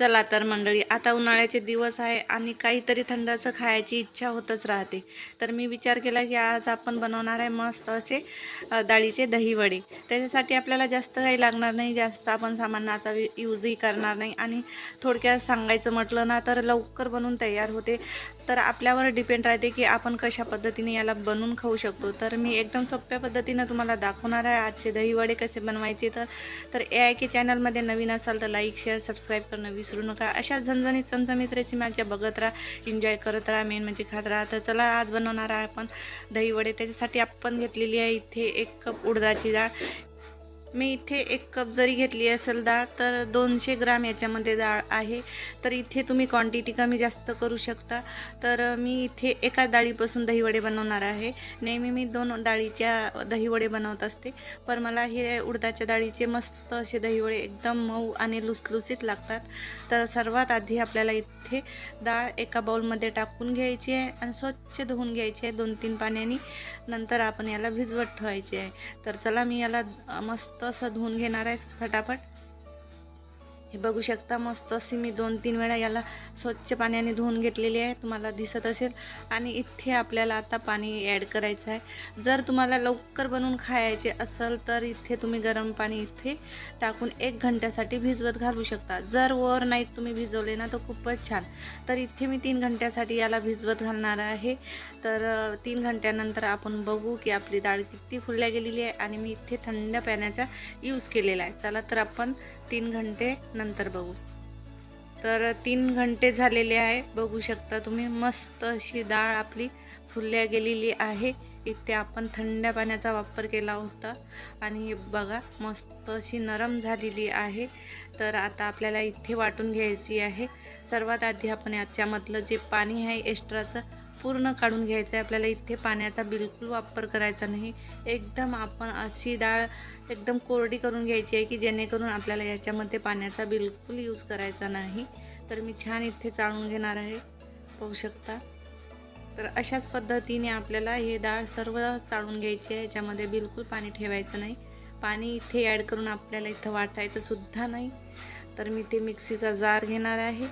चला तर मंडळी आता उन्हाळ्याचे दिवस आहे आणि काहीतरी थंड असं खायची इच्छा होतच राहते. तर मी विचार केला की आज आपण बनवणार आहे मस्त असे डाळीचे दहीवडे त्याच्यासाठी आपल्याला जास्त काही लागणार नाही जास्त आपण सामानाचा वि- यूजही करणार नाही. आणि थोडक्यात सांगायचं म्हटलं ना तर लवकर बनवून तयार होते. तर आपल्यावर डिपेंड राहते की आपण कशा पद्धतीने याला बनवून खाऊ शकतो. तर मी एकदम सोप्या पद्धतीनं तुम्हाला दाखवणार आहे. आजचे दहीवडे कसे बनवायचे तर तर ए आय के चॅनलमध्ये नवीन असाल तर लाईक शेअर सबस्क्राईब करणं विसरू नका. अशा झणझणीत चमचमीत रेसिपी माझ्या बघत राहा एन्जॉय करत राहा मेन म्हणजे खात राहा. तर चला आज बनवणार आहे आपण दहीवडे. त्याच्यासाठी आपण घेतलेली आहे इथे एक कप उडदाची डाळ. मी इथे एक कप जरी घेतली असेल डाळ तर दोनशे ग्राम याच्यामध्ये डाळ आहे. तर इथे तुम्ही क्वांटिटी कमी जास्त करू शकता. तर मी इथे एका डाळीपासून दहीवडे बनवणार आहे. नेहमी मी दोन डाळीच्या दहीवडे बनवत असते. पण मला हे उडदाच्या डाळीचे मस्त असे दहीवडे एकदम मऊ आणि लुसलुसीत लागतात. तर सर्वात आधी आपल्याला इथे डाळ एका बाउलमध्ये टाकून घ्यायची आहे आणि स्वच्छ धुवून घ्यायची आहे दोन तीन पाण्याने. नंतर आपण याला भिजवत ठेवायची आहे. तर चला मी याला मस्त मस्त असं धुवून घेणार आहे फटाफट. हे बघू शकता मस्त अशी मी दोन तीन वेळा याला स्वच्छ पाण्याने धुवून घेतलेली आहे. तुम्हाला दिसत असेल. आणि इथे आपल्याला आता पाणी ॲड करायचं आहे. जर तुम्हाला लवकर बनवून खायचे असेल तर इथे तुम्ही गरम पाणी इथे टाकून एक घंट्यासाठी भिजवत घालू शकता. जर वर नाईट तुम्ही भिजवले ना तर खूपच छान. तर इथे मी तीन घंट्यासाठी याला भिजवत घालणार आहे. तर तीन घंट्यानंतर आपण बघू की आपली डाळ किती फुलल्या गेलेली आहे. आणि मी इथे थंड पाण्याचा यूज केलेला आहे. चला तर आपण तीन घंटे नंतर बघू. तर तीन घंटे झालेले आहे. बघू शकता तुम्ही मस्त अशी डाळ आपली फुलल्या गेलेली आहे. इथे आपण थंड पाण्याचा वापर केला होता. आणि हे बघा मस्त अशी नरम झालेली आहे. तर आता आपल्याला इथे वाटून घ्यायची आहे. सर्वात आधी आपण याच्यामधलं जे पाणी आहे एक्स्ट्राचं पूर्ण काढून घ्यायचं आहे आपल्याला इथे पाण्याचा बिलकुल वापर करायचा नाही. एकदम आपण अशी डाळ एकदम कोरडी करून घ्यायची आहे की जेणेकरून आपल्याला याच्यामध्ये पाण्याचा बिलकुल यूज करायचा नाही. तर मी छान इथे चाळून घेणार आहे. पाहू शकता. तर अशाच पद्धतीने आपल्याला हे डाळ सर्व चाळून घ्यायची आहे. याच्यामध्ये बिलकुल पाणी ठेवायचं नाही. पाणी इथे ॲड करून आपल्याला इथं वाटायचं सुद्धा नाही. तर मी ते मिक्सीचा जार घेणार आहे.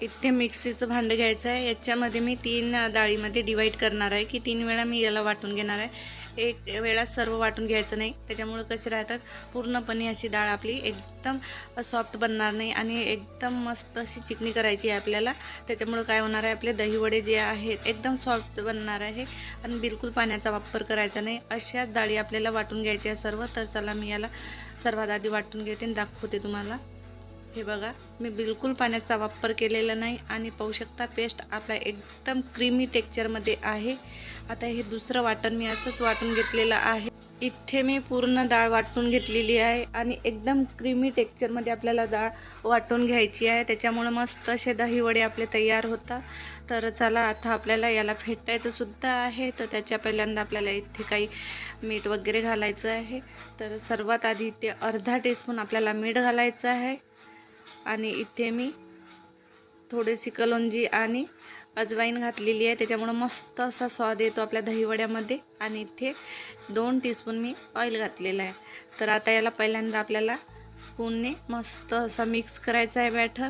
इथे मिक्सीचं भांडं घ्यायचं आहे. याच्यामध्ये मी तीन डाळीमध्ये डिवाईड करणार आहे की तीन वेळा मी याला वाटून घेणार आहे. एक वेळा सर्व वाटून घ्यायचं नाही. त्याच्यामुळं कसे राहतात? पूर्णपणे अशी डाळ आपली एकदम सॉफ्ट बनणार नाही आणि एकदम मस्त अशी चिकनी करायची आहे आपल्याला. त्याच्यामुळं काय होणार आहे? आपले दहीवडे जे आहेत एकदम सॉफ्ट बनणार आहे आणि बिलकुल पाण्याचा वापर करायचा नाही. अशाच डाळी आपल्याला वाटून घ्यायची आहे सर्व तर चला मी याला सर्वात आधी वाटून घेते आणि दाखवते तुम्हाला. हे बघा मी बिलकुल पाण्याचा वापर केलेला नाही आणि पाहू शकता पेस्ट आपला एकदम क्रीमी टेक्चरमध्ये आहे. आता हे दुसरं वाटण मी असंच वाटून घेतलेलं आहे. इथे मी पूर्ण डाळ वाटून घेतलेली आहे आणि एकदम क्रीमी टेक्चरमध्ये आपल्याला डाळ वाटून घ्यायची आहे. त्याच्यामुळं मस्त असे दही वडे आपले तयार होतात तर चला आता आपल्याला याला फेटायचं सुद्धा आहे. तर त्याच्या पहिल्यांदा आपल्याला इथे काही मीठ वगैरे घालायचं आहे. तर सर्वात आधी इथे अर्धा टीस्पून आपल्याला मीठ घालायचं आहे. आणि इथे मी थोडीशी कलोंजी आणि अजवाईन घातलेली आहे. त्याच्यामुळं मस्त असा स्वाद येतो आपल्या दहीवड्यामध्ये. आणि इथे दोन टीस्पून मी ऑइल घातलेलं आहे. तर आता याला पहिल्यांदा आपल्याला स्पूनने मस्त असा मिक्स करायचा आहे बॅटर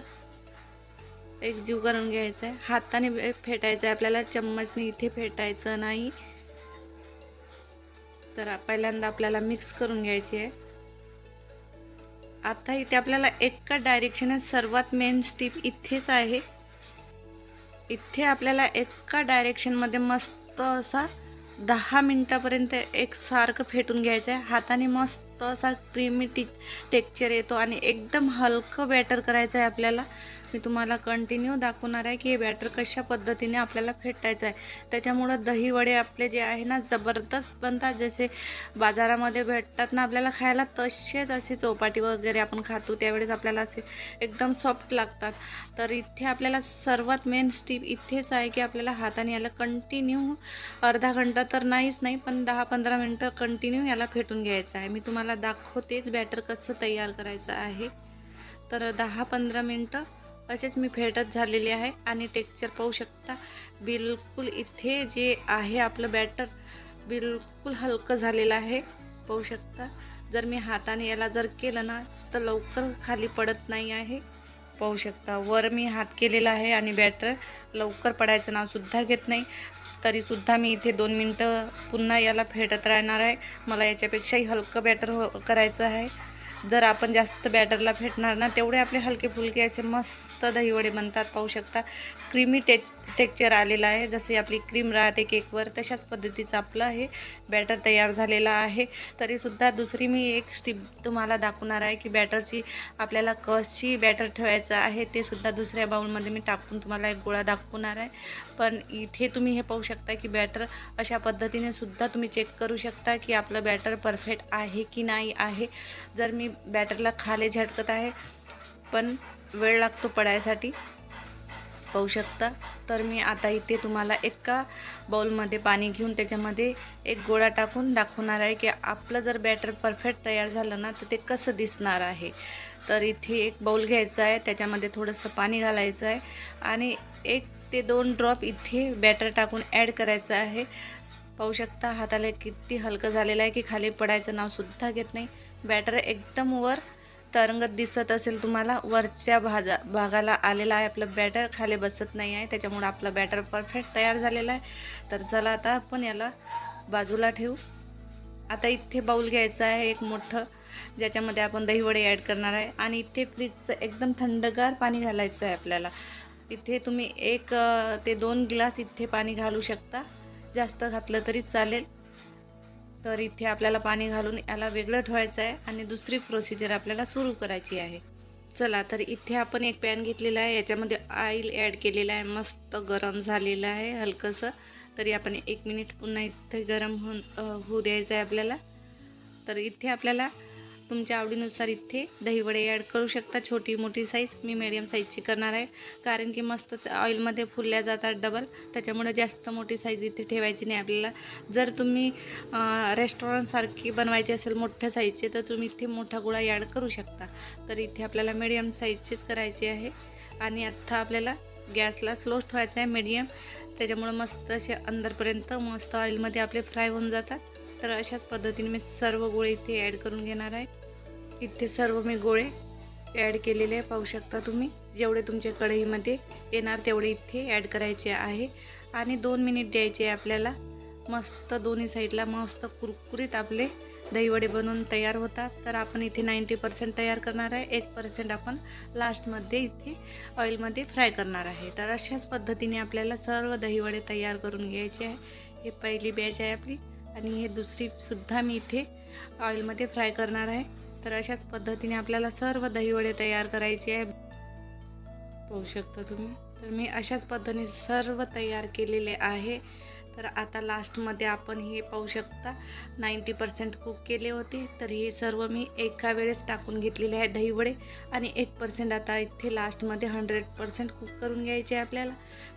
एकजीव करून घ्यायचा आहे. हाताने फेटायचं आहे आपल्याला. चम्मचने इथे फेटायचं नाही. तर पहिल्यांदा आपल्याला मिक्स करून घ्यायची आहे. आता इथे आपल्याला एका डायरेक्शन सर्वात मेन स्टीप इथेच आहे. इथे आपल्याला एका डायरेक्शनमध्ये मस्त असा दहा मिनटापर्यंत एकसारखं फेटून घ्यायचं आहे हाताने मस्त असा क्रीमी टी टेक्चर येतो आणि एकदम हलकं बॅटर करायचं आहे आपल्याला. मी तुम्हाला कंटिन्यू दाखवणार आहे की हे बॅटर कशा पद्धतीने आपल्याला फेटायचं आहे त्याच्यामुळं दही वडे आपले जे आहे ना जबरदस्त बनतात. जसे बाजारामध्ये भेटतात ना आपल्याला खायला तसेच असे चौपाटी वगैरे आपण खातो त्यावेळेस आपल्याला असे एकदम सॉफ्ट लागतात. तर इथे आपल्याला सर्वात मेन स्टीप इथेच आहे की आपल्याला हाताने याला कंटिन्यू अर्धा घंटा तर नाहीच नाही पण दहा पंधरा मिनटं कंटिन्यू याला फेटून घ्यायचं आहे. मी तुम्हाला दाखवतेच बॅटर कसं तयार करायचं आहे. तर दहा पंधरा मिनटं असेच मी फेटत झालेली आहे आणि टेक्चर पाहू शकता बिलकुल इथे जे आहे आपलं बॅटर बिलकुल हलकं झालेलं आहे. पाहू शकता जर मी हाताने याला जर केलं ना तर लवकर खाली पडत नाही आहे. पाहू शकता वर मी हात केलेला आहे आणि बॅटर लवकर पडायचं नावसुद्धा घेत नाही. तरीसुद्धा मी इथे दोन मिनटं पुन्हा याला फेटत राहणार आहे. मला याच्यापेक्षाही हलकं बॅटर हो करायचं आहे. जर आपण जास्त बॅटरला फेटणार ना तेवढे आपले हलके फुलके असे मस्त दहीवडे बनतात पाहू शकता. क्रीमी टेच टेक्चर आलेलं आहे. जसे आपली क्रीम राहते केकवर तशाच पद्धतीचं आपलं हे बॅटर तयार झालेलं आहे. तरीसुद्धा दुसरी मी एक स्टिप तुम्हाला दाखवणार आहे की बॅटरची आपल्याला कशी बॅटर ठेवायचं आहे ते सुद्धा दुसऱ्या बाउलमध्ये मी टाकून तुम्हाला एक गोळा दाखवणार आहे. पण इथे तुम्ही हे पाहू शकता की बॅटर अशा पद्धतीने सुद्धा तुम्ही चेक करू शकता की आपलं बॅटर परफेक्ट आहे की नाही आहे. जर मी बॅटरला खाले झटकत आहे पण वेळ लागतो पडायसाठी. पाहू शकता. तर मी आता इथे तुम्हाला एका बाउलमध्ये पाणी घेऊन त्याच्यामध्ये एक गोळा टाकून दाखवणार आहे की आपलं जर बॅटर परफेक्ट तयार झालं ना तर ते कसं दिसणार आहे. तर इथे एक बाउल घ्यायचं आहे त्याच्यामध्ये थोडंसं पाणी घालायचं आहे आणि एक ते दोन ड्रॉप इथे बॅटर टाकून ॲड करायचं आहे. पाहू शकता हाताला किती हलकं झालेलं आहे की खाली पडायचं नावसुद्धा घेत नाही. बॅटर एकदम वर तरंगत दिसत असेल तुम्हाला वरच्या भाजा भागाला आलेला आहे आपलं बॅटर खाली बसत नाही आहे त्याच्यामुळं आपलं बॅटर परफेक्ट तयार झालेलं आहे. तर चला आता आपण याला बाजूला ठेवू. आता इथे बाऊल घ्यायचं आहे एक मोठं ज्याच्यामध्ये आपण दहीवडे ॲड करणार आहे. आणि इथे फ्रीजचं एकदम थंडगार पाणी घालायचं आहे आपल्याला. इथे तुम्ही एक ते दोन ग्लास इथे पाणी घालू शकता. जास्त घातलं तरी चालेल. तर इथे आपल्याला पाणी घालून याला वेगळं ठेवायचं आहे आणि दुसरी प्रोसिजर आपल्याला सुरू करायची आहे. चला तर इथे आपण एक पॅन घेतलेला आहे. याच्यामध्ये ऑइल ॲड केलेलं आहे. मस्त गरम झालेलं आहे हलकंसं. तरी आपण एक मिनिट पुन्हा इथे गरम होऊन होऊ द्यायचं आहे आपल्याला. तर इथे आपल्याला तुमच्या आवडीनुसार इथे दहीवडे ॲड करू शकता. छोटी मोठी साईज मी मीडियम साईजची करणार आहे. कारण की मस्त ऑइलमध्ये फुलल्या जातात डबल त्याच्यामुळे जास्त मोठी साईज इथे ठेवायची नाही आपल्याला. जर तुम्ही रेस्टॉरंटसारखी बनवायची असेल मोठ्या साईजचे तर तुम्ही इथे मोठा गोळा ॲड करू शकता. तर इथे आपल्याला मीडियम साईजचीच करायची आहे. आणि आत्ता आपल्याला गॅसला स्लो ठेवायचा आहे मीडियम त्याच्यामुळं मस्त असे अंदरपर्यंत मस्त ऑइलमध्ये आपले फ्राय होऊन जातात. तर अशाच पद्धतीने मी सर्व गोळे इथे ॲड करून घेणार आहे. इथे सर्व मी गोळे ॲड केलेले आहे. पाहू शकता तुम्ही. जेवढे तुमच्या कढईमध्ये येणार तेवढे इथे ॲड करायचे आहे. आणि दोन मिनिट द्यायचे आहे आपल्याला. मस्त दोन्ही साईडला मस्त कुरकुरीत आपले दहीवडे बनवून तयार होतात. तर आपण इथे नाईंटी पर्सेंट तयार करणार आहे. एक पर्सेंट आपण लास्टमध्ये इथे ऑइलमध्ये फ्राय करणार आहे. तर अशाच पद्धतीने आपल्याला सर्व दहीवडे तयार करून घ्यायचे आहे. हे पहिली बॅच आहे आपली. आणि हे दुसरीसुद्धा मी इथे ऑइलमध्ये फ्राय करणार आहे. तर अशाच पद्धतीने आपल्याला सर्व दहीवडे तयार करायचे आहे. पाहू शकता तुम्ही. तर मी अशाच पद्धतीने सर्व तयार केलेले आहे. तर आता लास्टमध्ये आपण हे पाहू शकता. नाईंटी पर्सेंट कुक केले होते. तर हे सर्व मी एका वेळेस टाकून घेतलेले आहे दहीवडे आणि एक पर्सेंट आता इथे लास्टमध्ये हंड्रेड पर्सेंट कुक करून घ्यायचे आहे आपल्याला.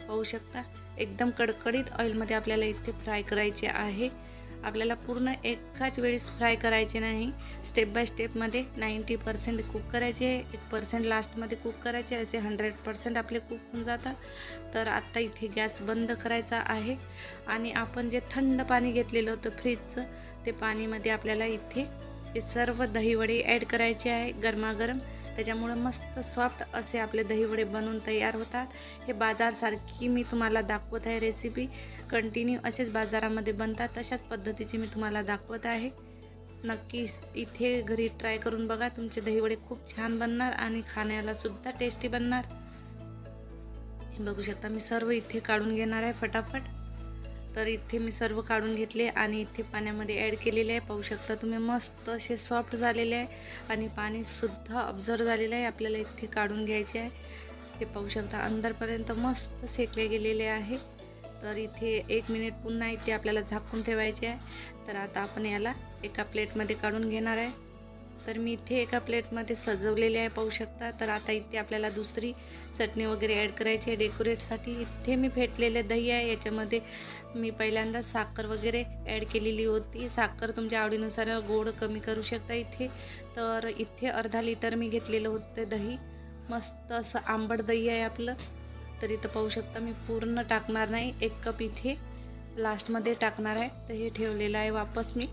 पाहू शकता. एकदम कडकडीत ऑइलमध्ये आपल्याला इथे फ्राय करायचे आहे. आपल्याला पूर्ण एकाच वेळेस फ्राय करायचे नाही. स्टेप बाय स्टेपमध्ये नाईंटी पर्सेंट कुक करायचे एक पर्सेंट लास्टमध्ये कुक करायचे असे हंड्रेड पर्सेंट आपले कुक होऊन जातात. तर आत्ता इथे गॅस बंद करायचा आहे आणि आपण जे थंड पाणी घेतलेलं होतं फ्रीजचं ते पाणीमध्ये आपल्याला इथे हे सर्व दहीवडे ॲड करायचे आहे गरमागरम. त्याच्यामुळं मस्त सॉफ्ट असे आपले दहीवडे बनवून तयार होतात. हे बाजारसारखी मी तुम्हाला दाखवत आहे रेसिपी. कंटिन्यू असेच बाजारामध्ये बनतात तशाच पद्धतीचे मी तुम्हाला दाखवत आहे. नक्की इथे घरी ट्राय करून बघा तुमचे दहीवडे खूप छान बनणार आणि खाण्याला सुद्धा टेस्टी बनणार. हे बघू शकता मी सर्व इथे काढून घेणार आहे फटाफट. तर इथे मी सर्व काढून घेतले आणि इथे पाण्यामध्ये ॲड केलेले आहे. पाहू शकता तुम्ही मस्त असे सॉफ्ट झालेले आहे आणि पाणीसुद्धा ऑब्झर्व झालेलं आहे. आपल्याला इथे काढून घ्यायचे आहे. ते पाहू शकता अंदरपर्यंत मस्त सेकले गेलेले आहे. तर इथे एक मिनिट पुन्हा इथे आपल्याला झाकून ठेवायचे आहे. तर आता आपण याला एका प्लेटमध्ये काढून घेणार आहे. तर मी इथे एका प्लेटमध्ये सजवलेले आहे पाहू शकता. तर आता इथे आपल्याला दुसरी चटणी वगैरे ॲड करायची आहे डेकोरेटसाठी इथे मी फेटलेले दही आहे. याच्यामध्ये मी पहिल्यांदा साखर वगैरे ॲड केलेली होती. साखर तुमच्या आवडीनुसार गोड कमी करू शकता इथे. तर इथे अर्धा लिटर मी घेतलेलं होतं दही. मस्त असं आंबट दही आहे आपलं. तर इथं पाहू शकता मी पूर्ण टाकणार नाही. एक कप इथे लास्टमध्ये टाकणार आहे. तर हे ठेवलेलं आहे वापस मी.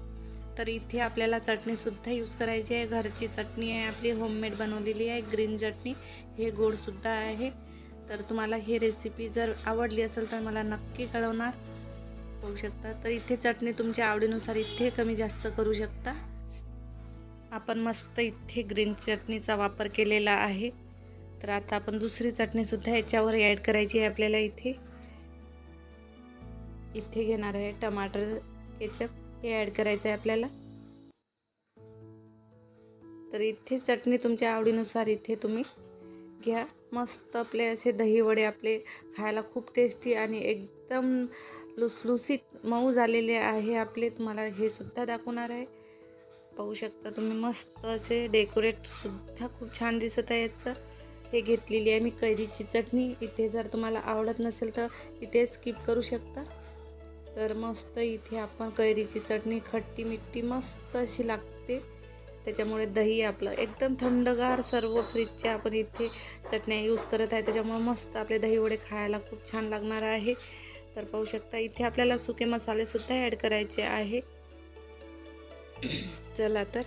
तर इथे आपल्याला चटणीसुद्धा यूज करायची आहे. घरची चटणी आहे. आपली होममेड बनवलेली आहे. ग्रीन चटणी. हे गोडसुद्धा आहे. तर तुम्हाला ही रेसिपी जर आवडली असेल तर मला नक्की कळवणार. होऊ शकता. तर इथे चटणी तुमच्या आवडीनुसार इथे कमी जास्त करू शकता. आपण मस्त इथे ग्रीन चटणीचा वापर केलेला आहे. तर आता आपण दुसरी चटणीसुद्धा याच्यावर ॲड करायची आहे आपल्याला इथे. इथे घेणार आहे टमाटर केचप हे ॲड करायचं आहे आपल्याला. तर इथे चटणी तुमच्या आवडीनुसार इथे तुम्ही घ्या. मस्त आपले असे दही वडे आपले खायला खूप टेस्टी आणि एकदम लुसलुसीत मऊ झालेले आहे आपले. तुम्हाला हे सुद्धा दाखवणार आहे. पाहू शकता तुम्ही मस्त असे डेकोरेटसुद्धा खूप छान दिसत आहे याचं. हे घेतलेली आहे मी कैरीची चटणी. इथे जर तुम्हाला आवडत नसेल तर इथे स्किप करू शकता. तर मस्त इथे आपण कैरीची चटणी खट्टी मिट्टी मस्त अशी लागते. त्याच्यामुळे दही आपलं एकदम थंडगार सर्व फ्रीजचे आपण इथे चटण्या यूज करत आहे. त्याच्यामुळे मस्त आपले दही वडे खायला खूप छान लागणार आहे. तर पाहू शकता इथे आपल्याला सुके मसालेसुद्धा ॲड करायचे आहे. चला तर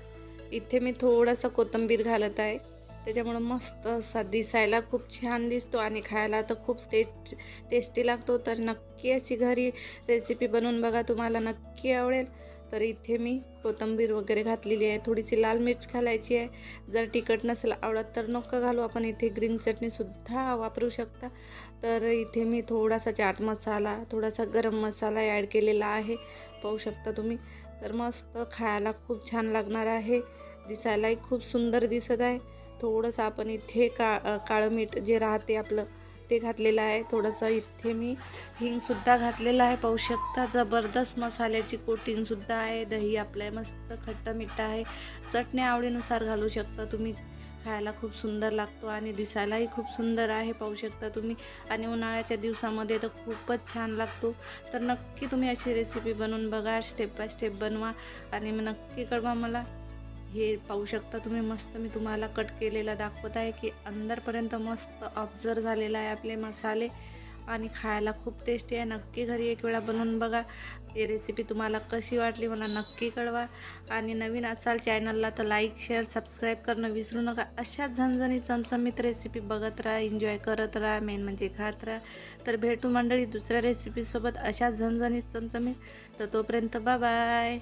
इथे मी थोडासा कोथिंबीर घालत आहे. त्याच्यामुळं मस्त असा दिसायला खूप छान दिसतो आणि खायला तर खूप टेस्ट टेस्टी लागतो. तर नक्की अशी घरी रेसिपी बनवून बघा तुम्हाला नक्की आवडेल. तर इथे मी कोथिंबीर वगैरे घातलेली आहे. थोडीशी लाल मिर्च घालायची आहे. जर तिखट नसेल आवडत तर नको घालू. आपण इथे ग्रीन चटणीसुद्धा वापरू शकता. तर इथे मी थोडासा चाट मसाला थोडासा गरम मसाला ॲड केलेला आहे. पाहू शकता तुम्ही. तर मस्त खायला खूप छान लागणार आहे. दिसायलाही खूप सुंदर दिसत आहे. थोडंसं आपण इथे का काळं मीठ जे राहते आपलं ते घातलेलं आहे. थोडंसं इथे मी हिंगसुद्धा घातलेलं आहे. पाहू शकता जबरदस्त मसाल्याची कोटिंगसुद्धा आहे. दही आपलं आहे मस्त खट्टा मिठ्ठा आहे. चटणी आवडीनुसार घालू शकता तुम्ही. खायला खूप सुंदर लागतो आणि दिसायलाही खूप सुंदर आहे. पाहू शकता तुम्ही. आणि उन्हाळ्याच्या दिवसामध्ये तर खूपच छान लागतो. तर नक्की तुम्ही अशी रेसिपी बनवून बघा. स्टेप बाय स्टेप बनवा. आणि मग नक्की कळवा मला. हे पाहू शकता तुम्ही मस्त. मी तुम्हाला कट केलेला दाखवत आहे की अंदरपर्यंत मस्त ऑब्झर्व झालेला आहे आपले मसाले. आणि खायला खूप टेस्टी आहे. नक्की घरी एक वेळा बनवून बघा. ही रेसिपी तुम्हाला कशी वाटली मला नक्की कळवा. आणि नवीन असाल चॅनलला तर लाईक शेअर सबस्क्राईब करणं विसरू नका. अशा झणझणी चमचमीत रेसिपी बघत राहा एन्जॉय करत राहा मेन म्हणजे खात राहा. तर भेटू मंडळी दुसऱ्या रेसिपीसोबत अशा झणझणीत चमचमीत. तर तोपर्यंत बाय